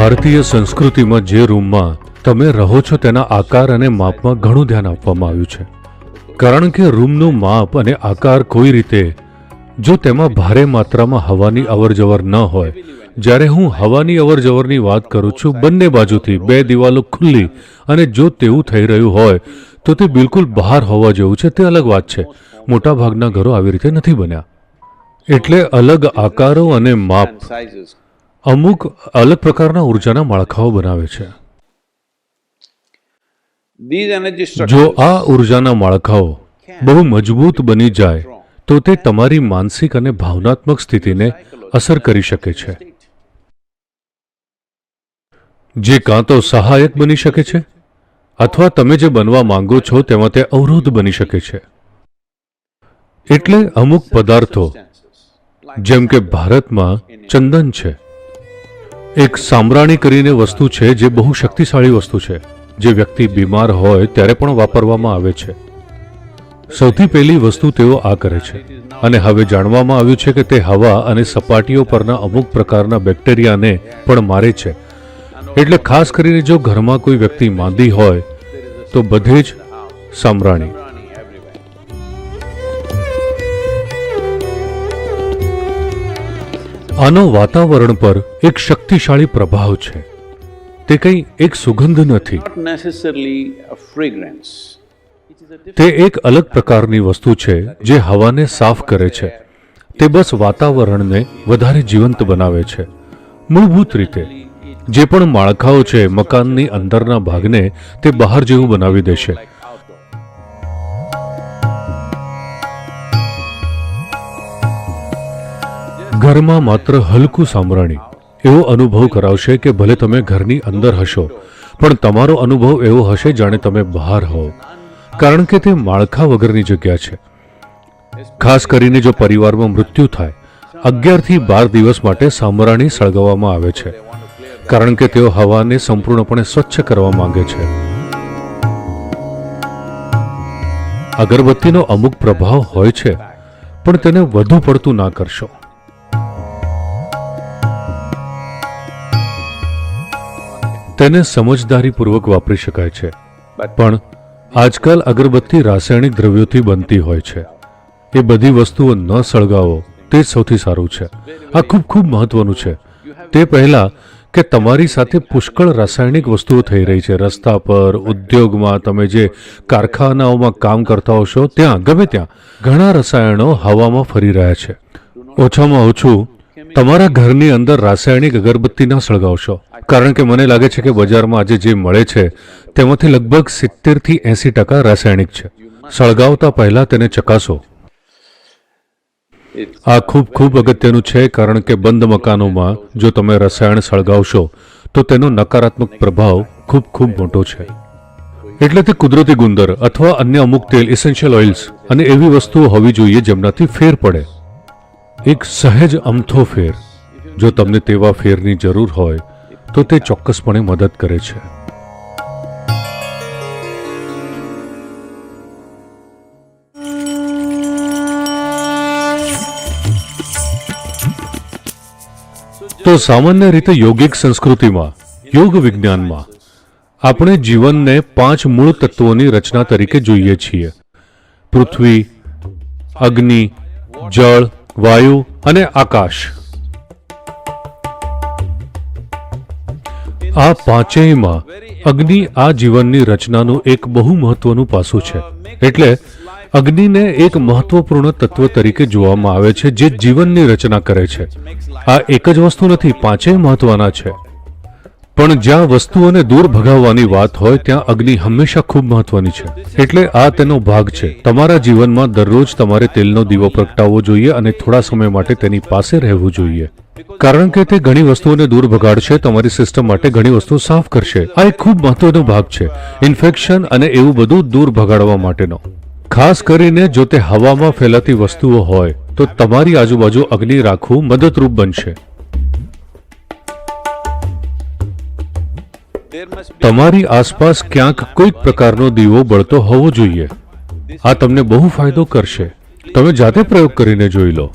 ભારતીય સંસ્કૃતિમાં જે રૂમમાં તમે રહો છો તેના આકાર અને માપમાં ઘણું ધ્યાન આપવામાં આવ્યું છે કારણ કે રૂમનું માપ અને આકાર કોઈ રીતે, જો તેમાં ભારે માત્રામાં હવાની અવરજવર ન હોય, જ્યારે હું હવાની અવરજવરની વાત કરું છું, બંને બાજુથી બે દિવાલો ખુલ્લી અને જો તેવું થઈ રહ્યું હોય, તો તે બિલકુલ બહાર હોવા જેવું છે, તે અલગ વાત છે મોટાભાગના ઘરો આવી રીતે નથી બન્યા એટલે અલગ આકારો અને માપ. અમુક અલગ પ્રકારના ઉર્જાના માળખાઓ બનાવે છે. જો આ ઉર્જાના માળખાઓ બહુ મજબૂત બની જાય તો તે તમારી માનસિક અને ભાવનાત્મક સ્થિતિને અસર કરી શકે છે. જે કાં તો સહાયક બની શકે છે અથવા તમે જે બનવા માંગો છો તેમાં તે અવરોધ બની શકે છે. એટલે અમુક પદાર્થો જેમ કે ભારતમાં ચંદન છે એક સામ્રાણી કરીને વસ્તુ છે જે બહુ શક્તિશાળી વસ્તુ છે. જે વ્યક્તિ બીમાર હોય ત્યારે પણ વાપરવામાં આવે છે. સૌથી પહેલી વસ્તુ તેઓ આ કરે છે. અને હવે જાણવામાં આવ્યું છે કે તે હવા અને સપાટીઓ પરના અમુક પ્રકારના બેક્ટેરિયાને પણ મારે છે. એટલે ખાસ કરીને જો ઘરમાં કોઈ વ્યક્તિ માંદી હોય, તો બધે જ સામ્રાણી આનો વાતાવરણ પર એક શક્તિશાળી પ્રભાવ છે. તે કંઈ એક સુગંધ નથી. તે એક અલગ પ્રકારની વસ્તુ છે જે હવાને સાફ કરે છે. તે બસ વાતાવરણને વધારે જીવંત બનાવે છે. મૂળભૂત રીતે જે પણ માળખાઓ છે મકાનની અંદરના ભાગને તે બહાર જેવું બનાવી દેશે. ઘરમાં માત્ર હલકું સાંભળણી એવો અનુભવ કરાવશે કે ભલે તમે ઘરની અંદર હશો, પણ તમારો અનુભવ એવો હશે જાણે તમે બહાર હો કારણ કે તે માળખા વગરની જગ્યા છે. ખાસ કરીને જો પરિવારમાં મૃત્યુ થાય, અગિયારથી બાર દિવસ માટે સાંભળાણી સળગાવવામાં આવે છે. કારણ કે તેઓ હવાને સંપૂર્ણપણે સ્વચ્છ કરવા માંગે છે. અગરબત્તીનો અમુક પ્રભાવ હોય છે, પણ તેને વધુ પડતું ના કરશો. તેને સમજદારીપૂર્વક વાપરી શકાય છે. પણ આજકાલ અગરબત્તી રાસાયણિક દ્રવ્યોથી બનતી હોય છે. એ બધી વસ્તુઓ ન સળગાવો, તે સૌથી સારું છે. આ ખૂબ ખૂબ મહત્વનું છે. તે પહેલા કે તમારી સાથે પુષ્કળ રાસાયણિક વસ્તુઓ થઈ રહી છે. રસ્તા પર, ઉદ્યોગમાં, તમે જે કારખાનાઓમાં કામ કરતા હશો, ત્યાં, ગમે ત્યાં, ઘણા રસાયણો હવામાં ફરી રહ્યા છે. ઓછામાં ઓછું તમારા ઘરની અંદર રાસાયણિક અગરબત્તી ના સળગાવશો. કારણ કે મને લાગે છે કે બજારમાં આજે જે મળે છે, તેમાંથી લગભગ સિત્તેરથી એંસી ટકા રાસાયણિક છે. સળગાવતા પહેલા તેને ચકાસો. આ ખૂબ ખૂબ અગત્યનું છે કારણ કે બંધ મકાનોમાં જો તમે રસાયણ સળગાવશો, તો તેનો નકારાત્મક પ્રભાવ ખૂબ ખૂબ મોટો છે. એટલે તે કુદરતી ગુંદર અથવા અન્ય અમુક તેલ ઇસેન્શિયલ ઓઇલ્સ અને એવી વસ્તુઓ હોવી જોઈએ જેમનાથી ફેર પડે. એક સહેજ અમથો ફેર. જો તમને તેવા ફેરની જરૂર હોય, તો તે ચોક્કસપણે મદદ કરે છે. તો સામાન્ય રીતે યોગિક સંસ્કૃતિમાં, યોગ વિજ્ઞાનમાં, આપણે જીવનને પાંચ મૂળ તત્વોની રચના તરીકે જોઈએ છીએ. પૃથ્વી, અગ્નિ, જળ વાયુ અને આકાશ. આ પાંચેયમાં અગ્નિ આ જીવનની રચનાનું એક બહુ મહત્વનું પાસું છે. એટલે અગ્નિને એક મહત્વપૂર્ણ તત્વ તરીકે જોવામાં આવે છે જે જીવનની રચના કરે છે. આ એક જ વસ્તુ નથી, પાંચેય મહત્વના છે. પણ જ્યાં વસ્તુઓને દૂર ભગાવવાની વાત હોય, ત્યાં અગ્નિ હંમેશા ખૂબ મહત્વની છે. એટલે આ તેનો ભાગ છે. તમારા જીવનમાં દરરોજ તમારે તેલનો દીવો પ્રગટાવવો જોઈએ અને થોડા સમય માટે તેની પાસે રહેવું જોઈએ. કારણ કે તે ઘણી વસ્તુઓને દૂર ભગાડશે, તમારી સિસ્ટમ માટે ઘણી વસ્તુઓ સાફ કરશે. આ એક ખૂબ મહત્વનો ભાગ છે, ઇન્ફેક્શન અને એવું બધું દૂર ભગાડવા માટેનો. ખાસ કરીને જો તે હવામાં ફેલાતી વસ્તુઓ હોય, તો તમારી આજુબાજુ અગ્નિ રાખવું મદદરૂપ બનશે. તમારી આસપાસ ક્યાંક કોઈક પ્રકારનો દીવો બળતો હોવો જોઈએ. આ તમને બહુ ફાયદો કરશે. તમે જાતે પ્રયોગ કરીને જોઈ લો.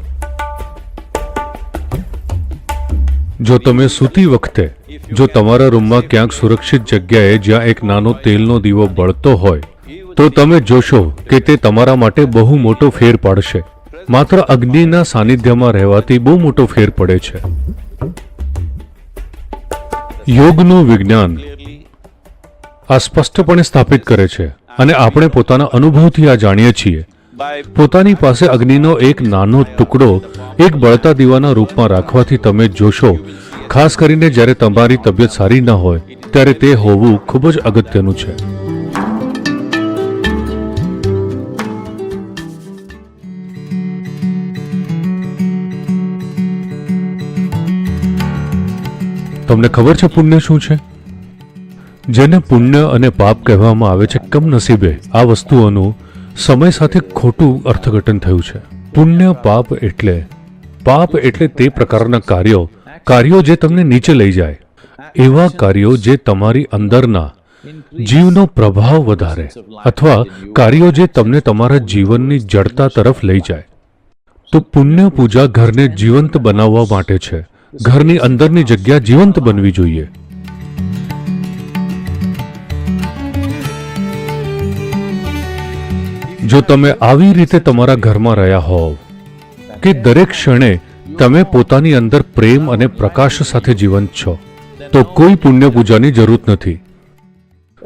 જો તમે સૂતી વખતે, જો તમારા રૂમમાં ક્યાંક સુરક્ષિત જગ્યાએ જ્યાં એક નાનો તેલનો દીવો બળતો હોય, તો તમે જોશો કે તે તમારા માટે બહુ મોટો ફેર પાડશે. માત્ર અગ્નિના સાનિધ્યમાં રહેવાથી બહુ મોટો ફેર પડે છે. યોગનું વિજ્ઞાન આ સ્પષ્ટપણે સ્થાપિત કરે છે અને આપણે પોતાના અનુભવથી આ જાણીએ છીએ. પોતાની પાસે અગ્નિનો એક નાનો ટુકડો એક બળતા દીવાના રૂપમાં રાખવાથી તમે જોશો, ખાસ કરીને જ્યારે તમારી તબિયત સારી ન હોય, ત્યારે તે હોવું ખૂબ જ અગત્યનું છે. તમને ખબર છે પુણ્ય શું છે? જેને પુણ્ય અને પાપ કહેવામાં આવે છે કમનસીબે આ વસ્તુઓનું સમય સાથે ખોટું અર્થઘટન થયું છે. પુણ્ય પાપ એટલે પાપ એટલે તે પ્રકારના કાર્યો કાર્યો જે તમને નીચે લઈ જાય. એવા કાર્યો જે તમારી અંદરના જીવનો પ્રભાવ વધારે અથવા કાર્યો જે તમને તમારા જીવનની જડતા તરફ લઈ જાય. તો પુણ્ય પૂજા ઘરને જીવંત બનાવવા માટે છે. ઘરની અંદરની જગ્યા જીવંત બનવી જોઈએ. જો તમે આવી રીતે તમારા ઘરમાં રહ્યા હોવ, કે દરેક ક્ષણે તમે પોતાની અંદર પ્રેમ અને પ્રકાશ સાથે જીવંત છો, તો કોઈ પુણ્ય પૂજાની જરૂર નથી.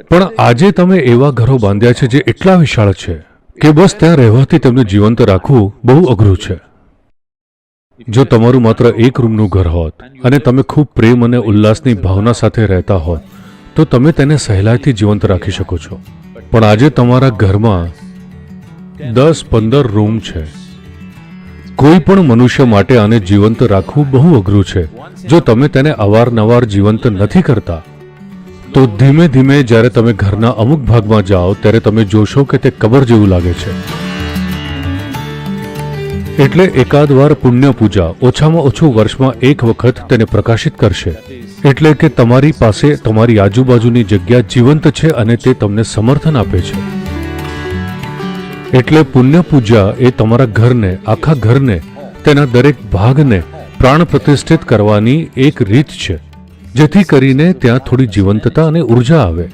પણ આજે તમે એવા ઘરો બાંધ્યા છે જે એટલા વિશાળ છે, કે બસ ત્યાં રહેવાથી તેમને જીવંત રાખવું બહુ અઘરું છે. જો તમારું માત્ર એક રૂમનું ઘર હોત અને તમે ખૂબ પ્રેમ અને ઉલ્લાસની ભાવના સાથે રહેતા હોત, તો તમે તેને સહેલાઈથી જીવંત રાખી શકો છો. પણ આજે તમારા ઘરમાં દસ પંદર રૂમ છે. કોઈ પણ મનુષ્ય માટે આને જીવંત રાખવું બહુ અઘરું છે. જો તમે તેને અવારનવાર જીવંત નથી કરતા, તો ધીમે ધીમે જ્યારે તમે ઘરના અમુક ભાગમાં જાઓ, ત્યારે તમે જોશો કે તે કબર જેવું લાગે છે. એટલે એકાદ વાર પુણ્ય પૂજા ઓછામાં ઓછું વર્ષમાં એક વખત તેને પ્રકાશિત કરશે. એટલે કે તમારી પાસે તમારી આજુબાજુની જગ્યા જીવંત છે અને તે તમને સમર્થન આપે છે. એટલે પુણ્ય પૂજા એ તમારા ઘરને, આખા ઘરને, તેના દરેક ભાગને પ્રાણ પ્રતિષ્ઠિત કરવાની એક રીત છે, જેથી કરીને ત્યાં થોડી જીવંતતા અને ઊર્જા આવે.